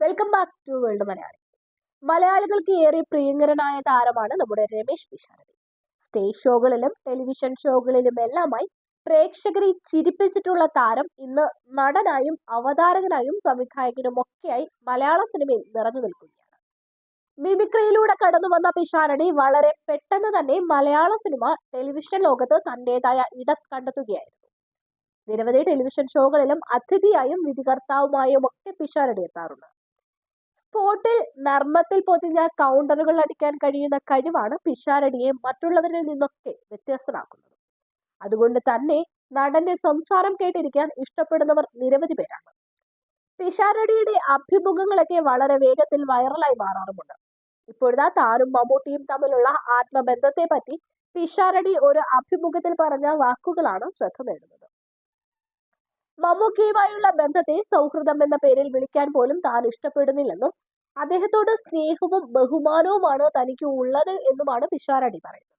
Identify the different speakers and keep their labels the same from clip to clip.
Speaker 1: Welcome back to world Malayali മലയാളികൾക്ക് ഏറെ പ്രിയങ്കരനായ താരമാണ് നമ്മുടെ രമേശ് പിഷാരടി. സ്റ്റേജ് ഷോകളിലും ടെലിവിഷൻ ഷോകളിലും എല്ലാമായി പ്രേക്ഷകരെ ചിരിപ്പിച്ചിട്ടുള്ള താരം ഇന്ന് നടനായും അവതാരകനായും സംവിധായകനും ഒക്കെയായി മലയാള സിനിമയിൽ നിറഞ്ഞു നിൽക്കുകയാണ്. മിമിക്രിയിലൂടെ കടന്നു വന്ന പിഷാരടി വളരെ പെട്ടെന്ന് തന്നെ മലയാള സിനിമ ടെലിവിഷൻ ലോകത്ത് തന്റേതായ ഇടം കണ്ടെത്തുകയായിരുന്നു. നിരവധി ടെലിവിഷൻ ഷോകളിലും അതിഥിയായും വിധികർത്താവുമായും ഒക്കെ പിഷാരടി എത്താറുണ്ട്. സ്പോട്ടിൽ നർമ്മത്തിൽ പൊതിഞ്ഞ കൗണ്ടറുകൾ അടിക്കാൻ കഴിയുന്ന കഴിവാണ് പിഷാരടിയെ മറ്റുള്ളവരിൽ നിന്നൊക്കെ വ്യത്യസ്തനാക്കുന്നത് അതുകൊണ്ട് തന്നെ നടന്റെ സംസാരം കേട്ടിരിക്കാൻ ഇഷ്ടപ്പെടുന്നവർ നിരവധി പേരാണ്. പിഷാരടിയുടെ അഭിമുഖങ്ങളൊക്കെ വളരെ വേഗത്തിൽ വൈറലായി മാറാറുമുണ്ട്. ഇപ്പോഴത്തെ താനും മമ്മൂട്ടിയും തമ്മിലുള്ള ആത്മബന്ധത്തെ പറ്റി പിഷാരടി ഒരു അഭിമുഖത്തിൽ പറഞ്ഞ വാക്കുകളാണ് ശ്രദ്ധ നേടുന്നത്. മമ്മൂക്കയുമായുള്ള ബന്ധത്തെ സൗഹൃദം എന്ന പേരിൽ വിളിക്കാൻ പോലും താൻ ഇഷ്ടപ്പെടുന്നില്ലെന്നും അദ്ദേഹത്തോട് സ്നേഹവും ബഹുമാനവുമാണ് തനിക്ക് ഉള്ളത് എന്നുമാണ് പിഷാരടി പറയുന്നത്.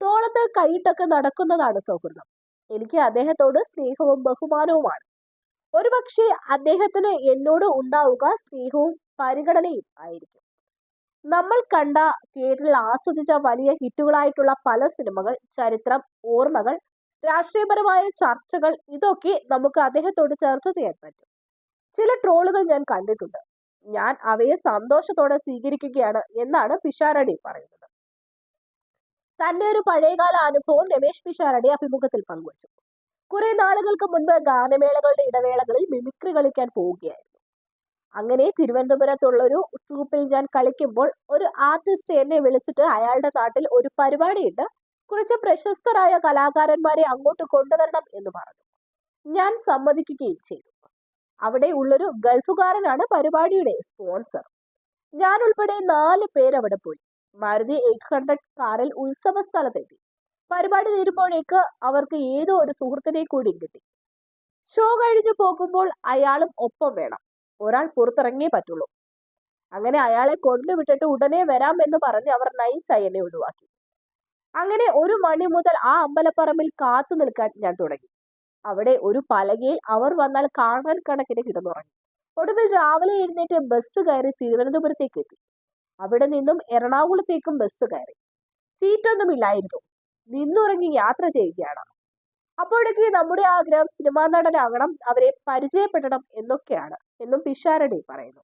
Speaker 1: തോളത്ത് കൈയിട്ടൊക്കെ നടക്കുന്നതാണ് സൗഹൃദം. എനിക്ക് അദ്ദേഹത്തോട് സ്നേഹവും ബഹുമാനവുമാണ്. ഒരുപക്ഷെ അദ്ദേഹത്തിന് എന്നോട് ഉണ്ടാവുക സ്നേഹവും പരിഗണനയും ആയിരിക്കും. നമ്മൾ കണ്ട തിയേറ്ററിൽ ആസ്വദിച്ച വലിയ ഹിറ്റുകളായിട്ടുള്ള പല സിനിമകൾ ചരിത്രം ഓർമ്മകൾ രാഷ്ട്രീയപരമായ ചർച്ചകൾ ഇതൊക്കെ നമുക്ക് അദ്ദേഹത്തോട് ചർച്ച ചെയ്യാൻ പറ്റും. ചില ട്രോളുകൾ ഞാൻ കണ്ടിട്ടുണ്ട്. ഞാൻ അവയെ സന്തോഷത്തോടെ സ്വീകരിക്കുകയാണ് എന്നാണ് പിഷാരടി പറയുന്നത്. തന്റെ ഒരു പഴയകാല അനുഭവം രമേശ് പിഷാരടി അഭിമുഖത്തിൽ പങ്കുവച്ചു. കുറെ നാളുകൾക്ക് മുൻപ് ഗാനമേളകളുടെ ഇടവേളകളിൽ മിമിക്രി കളിക്കാൻ പോവുകയായിരുന്നു. അങ്ങനെ തിരുവനന്തപുരത്തുള്ള ഒരു ട്രൂപ്പിൽ ഞാൻ കളിക്കുമ്പോൾ ഒരു ആർട്ടിസ്റ്റ് എന്നെ വിളിച്ചിട്ട് അയാളുടെ നാട്ടിൽ ഒരു പരിപാടിയുണ്ട്. കുറച്ച് പ്രശസ്തരായ കലാകാരന്മാരെ അങ്ങോട്ട് കൊണ്ടുവരണം എന്ന് പറഞ്ഞു. ഞാൻ സമ്മതിക്കുകയും ചെയ്തു. അവിടെ ഉള്ളൊരു ഗൾഫുകാരനാണ് പരിപാടിയുടെ സ്പോൺസർ ഞാൻ ഉൾപ്പെടെ നാല് പേരവിടെ പോയി. മാരുതി എയ്റ്റ് ഹൺഡ്രഡ് കാറിൽ ഉത്സവ സ്ഥലത്തെത്തി. പരിപാടി തീരുമ്പോഴേക്ക് അവർക്ക് ഏതോ ഒരു സുഹൃത്തിനെ കൂടി കിട്ടി. ഷോ കഴിഞ്ഞു പോകുമ്പോൾ അയാളും ഒപ്പം വേണം. ഒരാൾ പുറത്തിറങ്ങിയേ പറ്റുള്ളൂ. അങ്ങനെ അയാളെ കൊണ്ടുവിട്ടിട്ട് ഉടനെ വരാം എന്ന് പറഞ്ഞ് അവർ നൈസായി എന്നെ ഒഴിവാക്കി. അങ്ങനെ ഒരു മണി മുതൽ ആ അമ്പലപ്പറമ്പിൽ കാത്തു നിൽക്കാൻ ഞാൻ തുടങ്ങി. അവിടെ ഒരു പലകയിൽ അവർ വന്നാൽ കാണാൻ കണക്കിന് കിടന്നുറങ്ങി. ഒടുവിൽ രാവിലെ എഴുന്നേറ്റ് ബസ് കയറി തിരുവനന്തപുരത്തേക്ക് എത്തി. അവിടെ നിന്നും എറണാകുളത്തേക്കും ബസ് കയറി. സീറ്റൊന്നും ഇല്ലായിരുന്നു. നിന്നുറങ്ങി യാത്ര ചെയ്യുകയാണ്. അപ്പോഴേക്ക് നമ്മുടെ ആഗ്രഹം സിനിമാ നടനാകണം അവരെ പരിചയപ്പെടണം എന്നൊക്കെയാണ് എന്നും പിഷാരടി പറയുന്നു.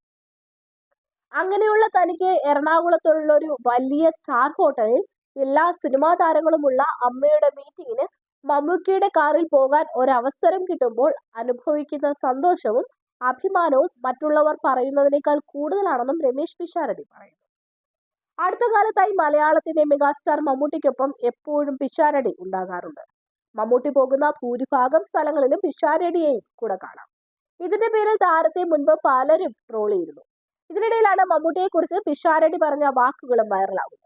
Speaker 1: അങ്ങനെയുള്ള തനിക്ക് എറണാകുളത്തുള്ള ഒരു വലിയ സ്റ്റാർ ഹോട്ടലിൽ എല്ലാ സിനിമാ താരങ്ങളുമുള്ള അമ്മയുടെ മീറ്റിങ്ങിന് മമ്മൂക്കിയുടെ കാറിൽ പോകാൻ ഒരവസരം കിട്ടുമ്പോൾ അനുഭവിക്കുന്ന സന്തോഷവും അഭിമാനവും മറ്റുള്ളവർ പറയുന്നതിനേക്കാൾ കൂടുതലാണെന്നും രമേശ് പിഷാരടി പറയുന്നു. അടുത്ത കാലത്തായി മലയാളത്തിന്റെ മെഗാസ്റ്റാർ മമ്മൂട്ടിക്കൊപ്പം എപ്പോഴും പിഷാരടി ഉണ്ടാകാറുണ്ട്. മമ്മൂട്ടി പോകുന്ന ഭൂരിഭാഗം സ്ഥലങ്ങളിലും പിഷാരടിയെയും കൂടെ കാണാം. ഇതിന്റെ പേരിൽ താരത്തെ മുൻപ് പലരും ട്രോൾ ചെയ്തിരുന്നു. ഇതിനിടയിലാണ് മമ്മൂട്ടിയെ കുറിച്ച് പിഷാരടി പറഞ്ഞ വാക്കുകളും വൈറലാകുന്നത്.